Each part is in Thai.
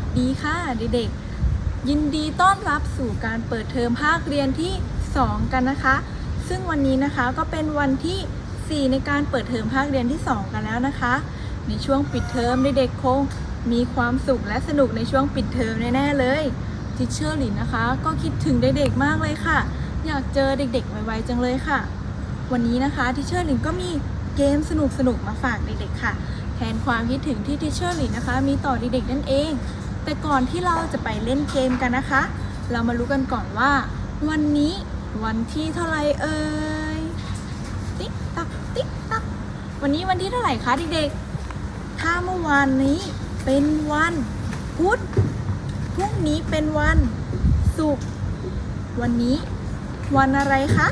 วัสดีค่ะเด็กๆ ยินดีต้อนรับสู่การเปิดเทอมภาคเรียนที่ 2 กันนะคะ ซึ่งวันนี้นะคะก็เป็นวันที่ 4 ในการเปิดเทอมภาคเรียนที่ 2 กันแล้วนะคะ ในช่วงปิดเทอมเด็กๆคงมีความสุขและสนุกในช่วงปิดเทอมแน่ๆเลยทิเชอร์หลินนะคะ ก็คิดถึงเด็กๆมากเลยค่ะ อยากเจอเด็กๆไวๆจังเลยค่ะ วันนี้นะคะทิเชอร์หลินก็มีเกมสนุกๆมาฝากเด็กๆค่ะแทนความคิดถึงที่ทิเชอร์หลินนะคะ มีต่อเด็กๆนั่นเอง แต่ก่อนที่เราจะไปเล่นเกมกันนะคะ เรามารู้กันก่อนว่า วันนี้วันที่เท่าไหร่เอ่ยติ๊กตักติ๊กตักวันนี้วันที่เท่าไหร่คะเด็กๆถ้าเมื่อวานนี้เป็นวันพุธพรุ่งนี้เป็นวันศุกร์วันนี้ วันอะไรคะ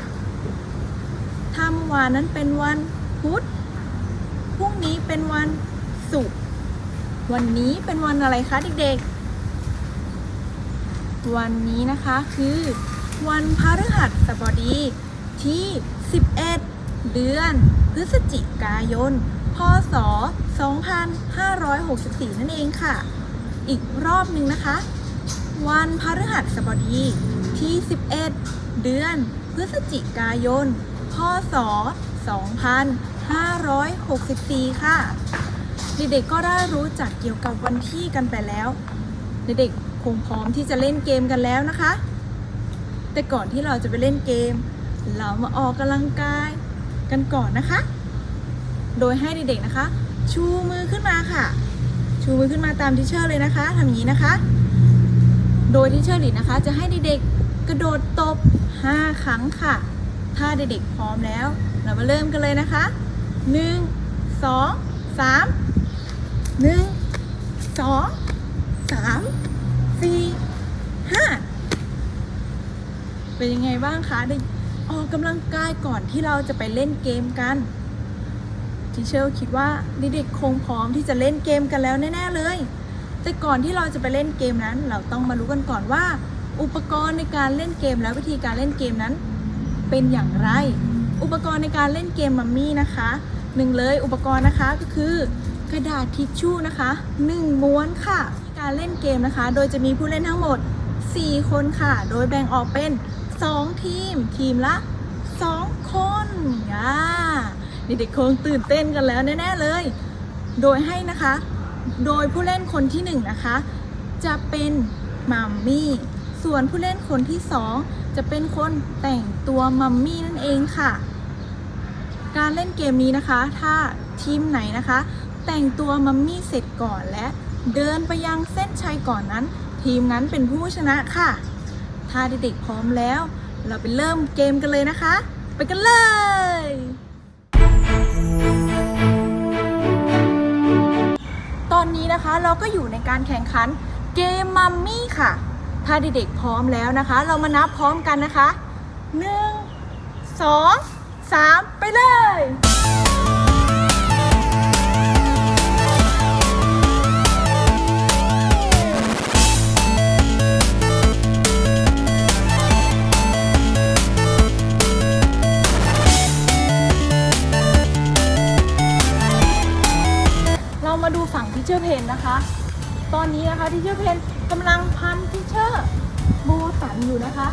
ถ้าเมื่อวานนั้นเป็นวันพุธพรุ่งนี้เป็นวันศุกร์วันนี้เป็นวันอะไรคะเด็กๆ วันนี้นะคะคือวันพฤหัสบดีที่ 11 เดือน พฤศจิกายน พศ 2564 นั่นเองค่ะ อีกรอบหนึ่งนะคะ วันพฤหัสบดีที่ 11 เดือน พฤศจิกายน พศ 2564 ค่ะ เด็กๆก็ได้รู้จักเกี่ยวกับวันที่กันไปแล้ว เด็กๆ งพร้อมที่จะเล่นเกมกันแล้วนะคะ แต่ก่อนที่เราจะไปเล่นเกม เรามาออกกำลังกายกันก่อนนะคะ โดยให้เด็กๆนะคะ ชูมือขึ้นมาค่ะ ชูมือขึ้นมาตามทิเชอร์เลยนะคะทำอย่างนี้นะคะ โดยทิเชอร์หลินนะคะ จะให้เด็กๆกระโดดตบ 5 ครั้งค่ะ ถ้าเด็กๆพร้อมแล้ว เรามาเริ่มกันเลยนะคะ 1 2 3หนึ่ง สี่ห้าเป็นยังไงบ้างคะได้ออกกำลังกายก่อนที่เราจะไปเล่นเกมกันทิเชลคิดว่าเด็กๆคงพร้อมที่จะเล่นเกมกันแล้วแน่ๆเลย แต่ก่อนที่เราจะไปเล่นเกมนั้น เราต้องมารู้กันก่อนว่า อุปกรณ์ในการเล่นเกมและวิธีการเล่นเกมนั้น เป็นอย่างไร อุปกรณ์ในการเล่นเกมมัมมี่นะคะหนึ่งเลยอุปกรณ์นะคะก็คือกระดาษทิชชู่นะคะ1ม้วนค่ะ การเล่นเกมนะคะ โดยจะมีผู้เล่นทั้งหมด 4 คนค่ะ โดยแบ่งออกเป็น 2 ทีม ทีมละ 2 คนอ่าเด็กๆคงตื่นเต้นกันแล้วแน่ๆเลย โดยให้นะคะ โดยผู้เล่นคนที่1นะคะ จะเป็นมัมมี่ ส่วนผู้เล่นคนที่ 2 จะเป็นคนแต่งตัวมัมมี่นั่นเองค่ะ การเล่นเกมนี้นะคะ ถ้าทีมไหนนะคะ แต่งตัวมัมมี่เสร็จก่อนและ เดินไปยังเส้นชัยก่อนนั้น ทีมนั้นเป็นผู้ชนะค่ะ ถ้าเด็กๆพร้อมแล้ว เราไปเริ่มเกมกันเลยนะคะ ไปกันเลยตอนนี้นะคะเราก็อยู่ในการแข่งขันเกมมัมมี่ค่ะ ถ้าเด็กๆพร้อมแล้วนะคะ เรามานับพร้อมกันนะคะหนึ่งสองสามไปเลยั่งทิเชอร์เพนนะคะ ตอนนี้นะคะทิเชอร์เพนกำลังพันทิเชอร์โบสันอยู่นะคะ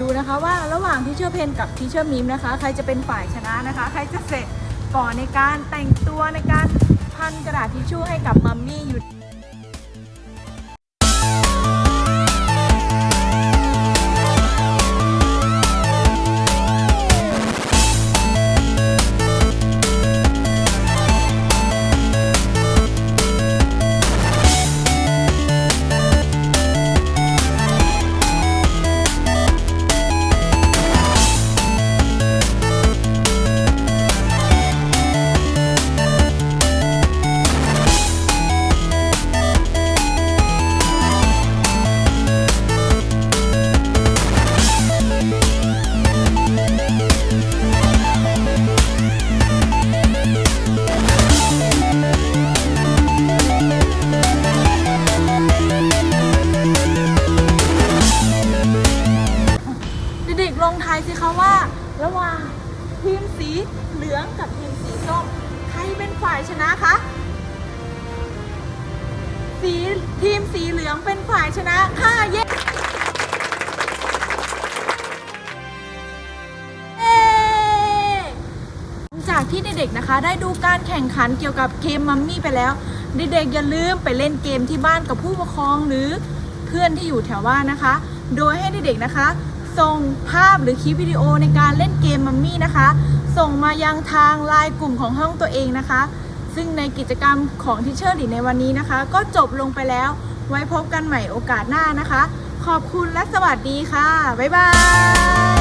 ดูนะคะว่าระหว่างทิเชอร์เพนกับทิเชอร์มิมนะคะ ใครจะเป็นฝ่ายชนะนะคะ ใครจะเสร็จก่อนในการแต่งตัวในการพันกระดาษทิชชู่ให้กับมัมมี่อยู่ ระหว่างทีมสีเหลืองกับทีมสีส้ม ใครเป็นฝ่ายชนะคะ สีทีมสีเหลืองเป็นฝ่ายชนะค่ะเย้จากที่เด็กๆนะคะ ได้ดูการแข่งขันเกี่ยวกับเกมมัมมี่ไปแล้ว เด็กๆอย่าลืมไปเล่นเกมที่บ้านกับผู้ปกครองหรือเพื่อนที่อยู่แถวบ้านนะคะ โดยให้เด็กๆนะคะ ส่งภาพหรือคลิปวิดีโอในการเล่นเกมมัมมี่นะคะ ส่งมายังทางไลน์กลุ่มของห้องตัวเองนะคะ ซึ่งในกิจกรรมของทิเชอร์ดีในวันนี้นะคะ ก็จบลงไปแล้วไว้พบกันใหม่โอกาสหน้านะคะ ขอบคุณและสวัสดีค่ะ บ๊ายบาย